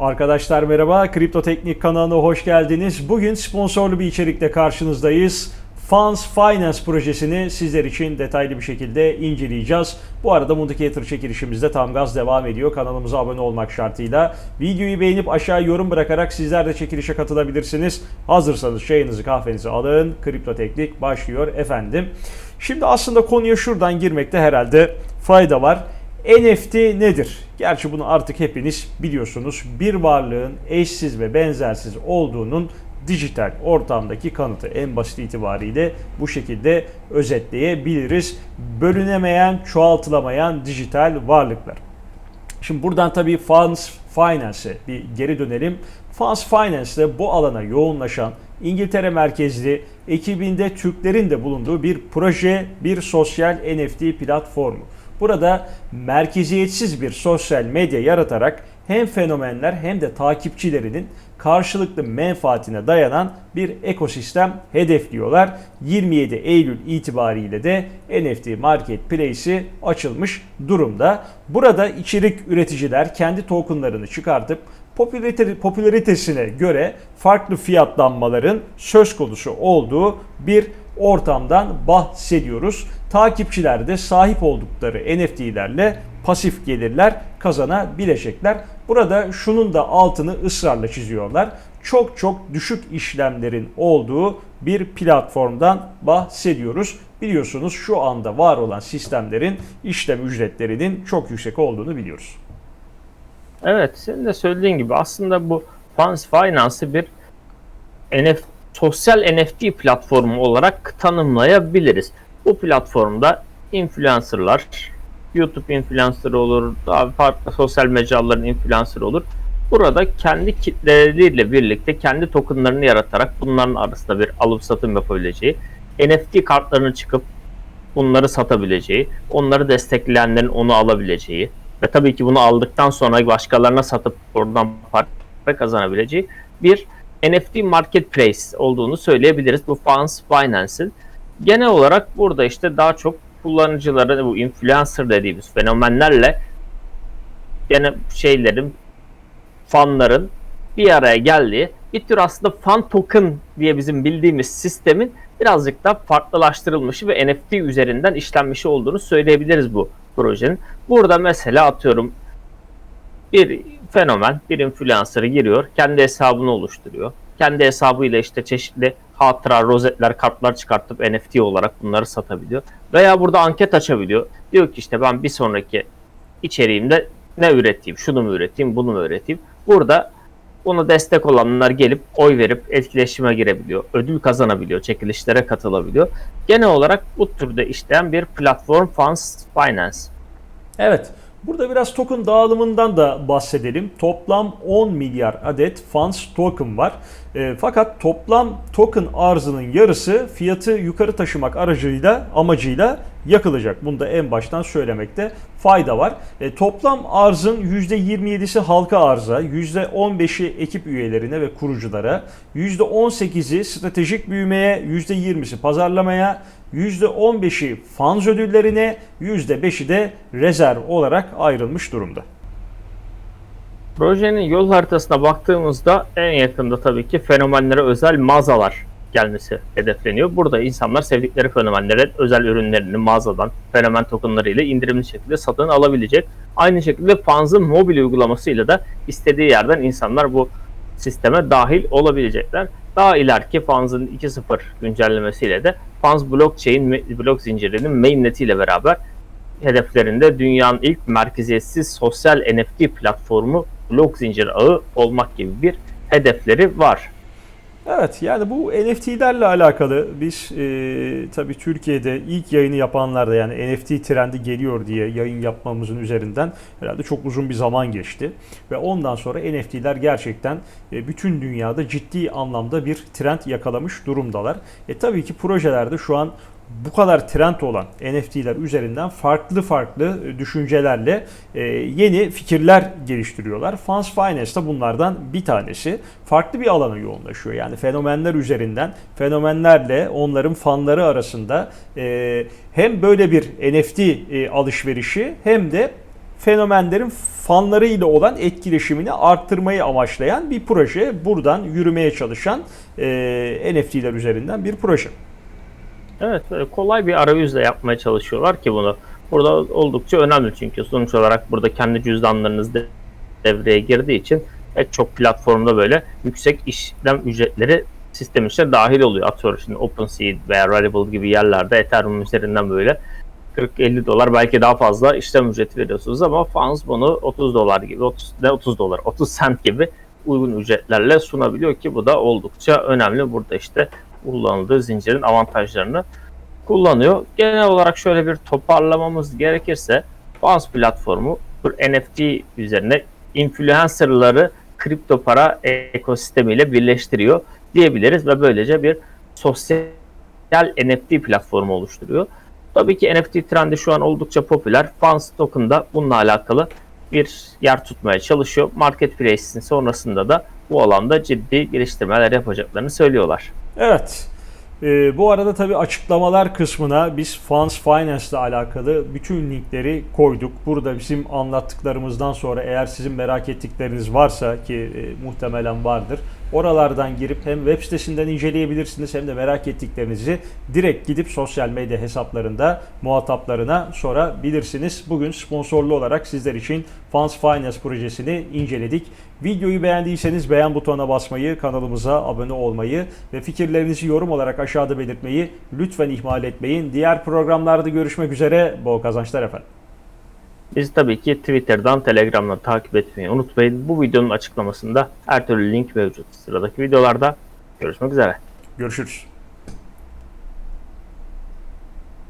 Arkadaşlar merhaba, Kripto Teknik kanalına hoş geldiniz. Bugün sponsorlu bir içerikle karşınızdayız. Funds Finance projesini sizler için detaylı bir şekilde inceleyeceğiz. Bu arada Mundicator çekilişimiz de tam gaz devam ediyor. Kanalımıza abone olmak şartıyla. Videoyu beğenip aşağı yorum bırakarak sizler de çekilişe katılabilirsiniz. Hazırsanız çayınızı kahvenizi alın. Kripto Teknik başlıyor efendim. Şimdi aslında konuya şuradan girmekte herhalde fayda var. NFT nedir? Gerçi bunu artık hepiniz biliyorsunuz. Bir varlığın eşsiz ve benzersiz olduğunun dijital ortamdaki kanıtı en basit itibariyle bu şekilde özetleyebiliriz. Bölünemeyen, çoğaltılamayan dijital varlıklar. Şimdi buradan tabii Funds Finance'e bir geri dönelim. Funds Finance'de bu alana yoğunlaşan İngiltere merkezli ekibinde Türklerin de bulunduğu bir proje, bir sosyal NFT platformu. Burada merkeziyetsiz bir sosyal medya yaratarak hem fenomenler hem de takipçilerinin karşılıklı menfaatine dayanan bir ekosistem hedefliyorlar. 27 Eylül itibariyle de NFT Marketplace'i açılmış durumda. Burada içerik üreticiler kendi tokenlarını çıkartıp popülaritesine göre farklı fiyatlanmaların söz konusu olduğu bir ortamdan bahsediyoruz. Takipçiler de sahip oldukları NFT'lerle pasif gelirler kazanabilecekler. Burada şunun da altını ısrarla çiziyorlar. Çok çok düşük işlemlerin olduğu bir platformdan bahsediyoruz. Biliyorsunuz şu anda var olan sistemlerin işlem ücretlerinin çok yüksek olduğunu biliyoruz. Evet, senin de söylediğin gibi aslında bu Funds Finance'ı bir NFT, sosyal NFT platformu olarak tanımlayabiliriz. Bu platformda influencerlar, YouTube influencer olur, daha farklı sosyal mecraların influencer olur. Burada kendi kitleleriyle birlikte kendi tokenlarını yaratarak bunların arasında bir alım satım yapabileceği, NFT kartlarını çıkıp bunları satabileceği, onları destekleyenlerin onu alabileceği ve tabii ki bunu aldıktan sonra başkalarına satıp oradan para kazanabileceği bir NFT marketplace olduğunu söyleyebiliriz bu Funds Finance'in. Genel olarak burada işte daha çok kullanıcıları bu influencer dediğimiz fenomenlerle gene şeylerin fanların bir araya geldiği bir tür aslında fan token diye bizim bildiğimiz sistemin birazcık daha farklılaştırılmışı ve NFT üzerinden işlenmiş olduğunu söyleyebiliriz bu projenin. Burada mesela atıyorum bir fenomen, bir influencer giriyor, kendi hesabını oluşturuyor. Kendi hesabıyla işte çeşitli hatıra, rozetler, kartlar çıkartıp NFT olarak bunları satabiliyor. Veya burada anket açabiliyor. Diyor ki işte ben bir sonraki içeriğimde ne üreteyim, şunu mu üreteyim, bunu mu üreteyim. Burada ona destek olanlar gelip oy verip etkileşime girebiliyor. Ödül kazanabiliyor, çekilişlere katılabiliyor. Genel olarak bu türde işleyen bir platform Funds Finance. Evet. Burada biraz token dağılımından da bahsedelim. Toplam 10 milyar adet funds token var. E, fakat toplam token arzının yarısı fiyatı yukarı taşımak aracıyla amacıyla yakılacak. Bunu da en baştan söylemekte fayda var. E, toplam arzın %27'si halka arza, %15'i ekip üyelerine ve kuruculara, %18'i stratejik büyümeye, %20'si pazarlamaya, %15'i fans ödüllerine, %5'i de rezerv olarak ayrılmış durumda. Projenin yol haritasına baktığımızda en yakında tabii ki fenomenlere özel mağazalar gelmesi hedefleniyor. Burada insanlar sevdikleri fenomenlere özel ürünlerini mağazadan fenomen tokenları ile indirimli şekilde satın alabilecek. Aynı şekilde Fans'ın mobil uygulamasıyla da istediği yerden insanlar bu sisteme dahil olabilecekler. Daha ileriki Fans'ın 2.0 güncellemesiyle de Fans blockchain blok zincirinin mainnet ile beraber hedeflerinde dünyanın ilk merkeziyetsiz sosyal NFT platformu blok zincir ağı olmak gibi bir hedefleri var. Evet yani bu NFT'lerle alakalı biz e, tabii Türkiye'de ilk yayını yapanlarda yani NFT trendi geliyor diye yayın yapmamızın üzerinden herhalde çok uzun bir zaman geçti. Ve ondan sonra NFT'ler gerçekten e, bütün dünyada ciddi anlamda bir trend yakalamış durumdalar. E tabii ki projelerde şu an bu kadar trend olan NFT'ler üzerinden farklı farklı düşüncelerle e, yeni fikirler geliştiriyorlar. Funds Finance da bunlardan bir tanesi. Farklı bir alana yoğunlaşıyor. Yani fenomenler üzerinden, fenomenlerle onların fanları arasında e, hem böyle bir NFT e, alışverişi hem de fenomenlerin fanlarıyla olan etkileşimini arttırmayı amaçlayan bir proje. Buradan yürümeye çalışan e, NFT'ler üzerinden bir proje. Evet, kolay bir arayüzle yapmaya çalışıyorlar ki bunu. Burada oldukça önemli çünkü sonuç olarak burada kendi cüzdanlarınız de- devreye girdiği için pek çok platformda böyle yüksek işlem ücretleri sistem içine dahil oluyor. Atıyorum şimdi OpenSea veya Rarible gibi yerlerde Ethereum üzerinden böyle 40-50 dolar belki daha fazla işlem ücreti veriyorsunuz ama Fans bunu 30 dolar gibi 30, ne 30 dolar 30 cent gibi uygun ücretlerle sunabiliyor ki bu da oldukça önemli. Burada işte kullanıldığı zincirin avantajlarını kullanıyor. Genel olarak şöyle bir toparlamamız gerekirse Fans platformu bir NFT üzerine influencerları kripto para ekosistemiyle birleştiriyor diyebiliriz ve böylece bir sosyal NFT platformu oluşturuyor. Tabii ki NFT trendi şu an oldukça popüler. Fans Token da bununla alakalı bir yer tutmaya çalışıyor. Marketplace'in sonrasında da bu alanda ciddi geliştirmeler yapacaklarını söylüyorlar. Evet. Ee, bu arada tabii açıklamalar kısmına biz Funds Finance ile alakalı bütün linkleri koyduk. Burada bizim anlattıklarımızdan sonra eğer sizin merak ettikleriniz varsa ki e, muhtemelen vardır. Oralardan girip hem web sitesinden inceleyebilirsiniz hem de merak ettiklerinizi direkt gidip sosyal medya hesaplarında muhataplarına sorabilirsiniz. Bugün sponsorlu olarak sizler için Funds Finance projesini inceledik. Videoyu beğendiyseniz beğen butonuna basmayı, kanalımıza abone olmayı ve fikirlerinizi yorum olarak aşağıda belirtmeyi lütfen ihmal etmeyin. Diğer programlarda görüşmek üzere. Bol kazançlar efendim. Bizi tabii ki Twitter'dan, Telegram'dan takip etmeyi unutmayın. Bu videonun açıklamasında her türlü link mevcut. Sıradaki videolarda görüşmek üzere. Görüşürüz.